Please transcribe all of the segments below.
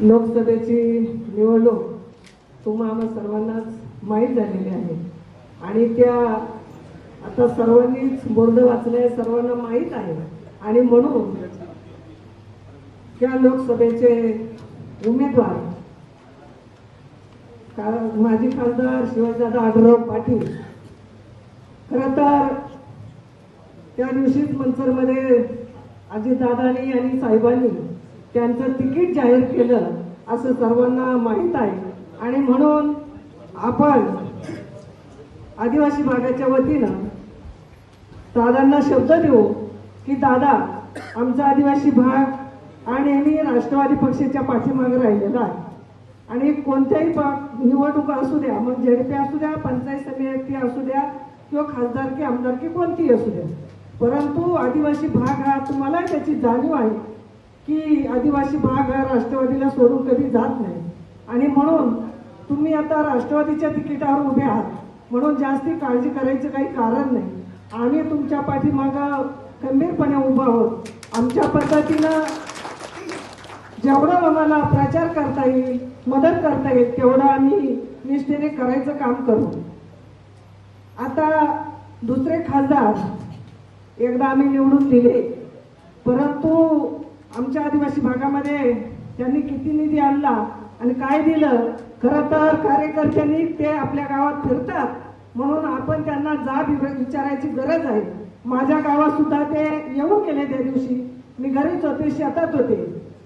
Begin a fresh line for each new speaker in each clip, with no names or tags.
लोकसभेची निवडणूक तुम्हा आम्हा सर्वांनाच माहीत झालेली आहे. आणि त्या आता सर्वांनीच बोर्ड वाचले सर्वांना माहीत आहे. आणि म्हणून त्या लोकसभेचे उमेदवार का माजी खासदार शिवाजीदादा आढळराव पाटील. खरं तर त्या दिवशीच मनसरमध्ये अजितदादांनी आणि साहेबांनी त्यांचं तिकीट जाहीर केलं असं सर्वांना माहीत आहे. आणि म्हणून आपण आदिवासी भागाच्या वतीनं दादांना शब्द देऊ की दादा आमचा आदिवासी भाग आणि मी राष्ट्रवादी पक्षाच्या पाठीमागे राहिलेला आहे. आणि कोणत्याही पा- निवडणुका असू द्या मग झेडपी असू द्या पंचायत समिती असू द्या किंवा खासदारकी आमदारकी कोणतीही असू द्या. परंतु आदिवासी भाग हा तुम्हाला त्याची जाणीव आहे की आदिवासी भाग हा राष्ट्रवादीला सोडून कधी जात नाही. आणि म्हणून तुम्ही आता राष्ट्रवादीच्या तिकिटावर उभे आहात. म्हणून जास्ती काळजी करायचं काही कारण नाही. आम्ही तुमच्या पाठीमागं खंबीरपणे उभं आहोत. आमच्या पद्धतीनं जेवढं आम्हाला प्रचार करता येईल मदत करता येईल तेवढं आम्ही निष्ठेने करायचं काम करू. आता दुसरे खासदार एकदा आम्ही निवडून दिले. परंतु आमच्या आदिवासी भागामध्ये त्यांनी किती निधी आणला आणि काय दिलं? खरं तर कार्यकर्त्यांनी ते आपल्या गावात फिरतात. म्हणून आपण त्यांना जाब विचारायची गरज आहे. माझ्या गावात सुद्धा ते येऊन गेले त्या दिवशी. मी घरीच होते शेतात होते.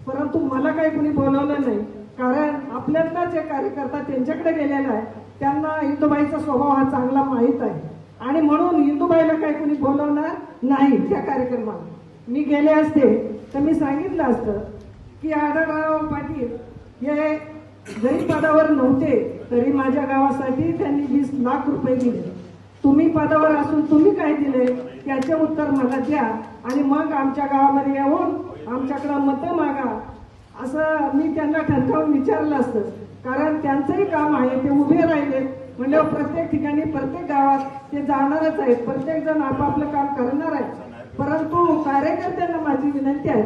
परंतु मला काही कुणी बोलवलं नाही. कारण आपल्यातला जे कार्यकर्ता त्यांच्याकडे गेलेला आहे. त्यांना हिंदूबाईचा स्वभाव हा चांगला माहीत आहे. आणि म्हणून हिंदूबाईला काही कुणी बोलवणार नाही त्या कार्यक्रमात. मी गेले असते. तर मी सांगितलं असतं की आढळराव पाटील हे जरी पदावर नव्हते तरी माझ्या गावासाठी त्यांनी वीस लाख रुपये दिले. तुम्ही पदावर असून तुम्ही काय दिले? याचे उत्तर मला द्या आणि मग आमच्या गावामध्ये येऊन आमच्याकडं मतं मागा. असं मी त्यांना ठणकावून विचारलं असतं. कारण त्यांचंही काम आहे ते उभे राहिले. म्हणजे प्रत्येक ठिकाणी प्रत्येक गावात ते जाणारच आहेत. प्रत्येक जण आपापलं काम करणार आहे परंतु कार्यकर्त्यांना माझी विनंती आहे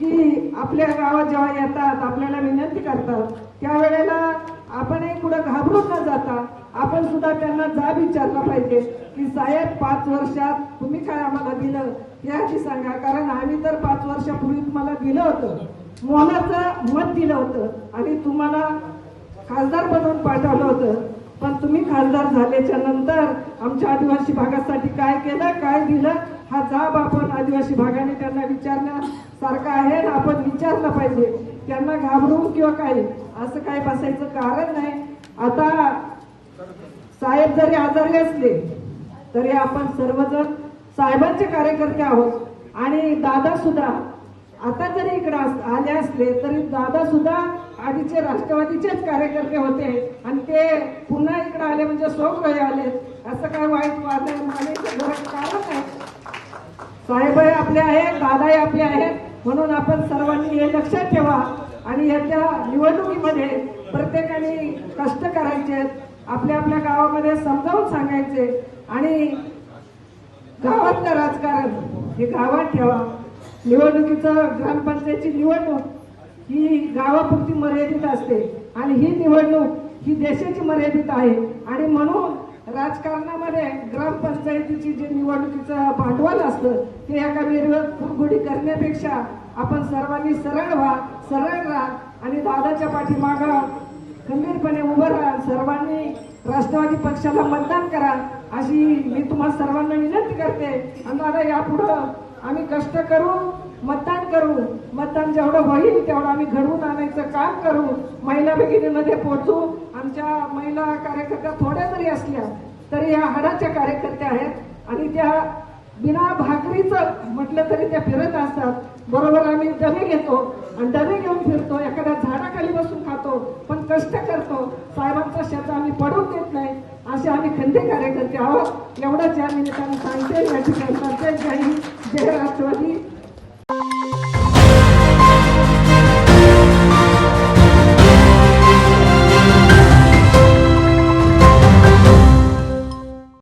की आपल्या गावात जेव्हा येतात आपल्याला विनंती करतात त्यावेळेला आपणही कुठं घाबरून न जाता आपण सुद्धा त्यांना जाब विचारला पाहिजे की साहेब पाच वर्षात तुम्ही काय आम्हाला दिलं याची सांगा. कारण आम्ही तर पाच वर्षापूर्वी तुम्हाला दिलं होतं. मोहनाचं मत दिलं होतं आणि तुम्हाला खासदार बनवून पाठवलं होतं. पण तुम्ही खासदार झाल्याच्यानंतर आमच्या आदिवासी भागासाठी काय केलं काय दिलं हा जाब आपण आदिवासी भागाने त्यांना विचारण्यासारखा आहे ना आपण विचारलं पाहिजे. त्यांना घाबरून किंवा काही असं काय बसायचं कारण नाही. आता साहेब जरी आजारी असले तरी आपण सर्वजण साहेबांचे कार्यकर्ते आहोत. आणि दादा सुद्धा आता जरी इकडे अस- आले असले तरी दादा सुद्धा आधीचे राष्ट्रवादीचेच कार्यकर्ते होते. आणि ते पुन्हा इकडे आले म्हणजे सोपळे आले. असं काय वाईट वाद साहेब कारण साहेबही आपले आहेत दादाही आपले आहेत. म्हणून आपण सर्वांनी हे लक्षात ठेवा. आणि याच्या निवडणुकीमध्ये प्रत्येकाने कष्ट करायचे. आपल्या आपल्या गावामध्ये समजावून सांगायचे. आणि गावातलं राजकारण हे गावात ठेवा. निवडणुकीचं ग्रामपंचायतची निवडणूक ही गावापुरती मर्यादित असते. आणि ही निवडणूक ही देशाची मर्यादित आहे. आणि म्हणून राजकारणामध्ये ग्रामपंचायतीची जे निवडणुकीचं भांडवल असतं ते एका वेळेवर कुरघोडी करण्यापेक्षा आपण सर्वांनी सरळ व्हा सरळ राहा आणि दादाच्या पाठीमागं खंबीरपणे उभं राहा. सर्वांनी राष्ट्रवादी पक्षाला मतदान करा अशी मी तुम्हा सर्वांना विनंती करते. आणि दादा यापुढं आम्ही कष्ट करू मतदान करू. मतदान जेवढं होईल तेवढं आम्ही घडवून आणायचं काम करू. महिला भगिनीमध्ये पोहोचू. आमच्या महिला कार्यकर्त्या थोड्या जरी असल्या तरी ह्या हाडाच्या कार्यकर्त्या आहेत. आणि त्या बिना भाकरीचं म्हटलं तरी त्या फिरत असतात. बरोबर आम्ही डबे घेतो आणि डबे घेऊन फिरतो. एखाद्या झाडाखाली बसून खातो पण कष्ट करतो. साहेबांचा शेत आम्ही पडवून देत नाही. असे आम्ही खंदे कार्यकर्ते आहोत. एवढंच या निमित्ताने सांगते. या ठिकाणी जय जय राष्ट्रवादी.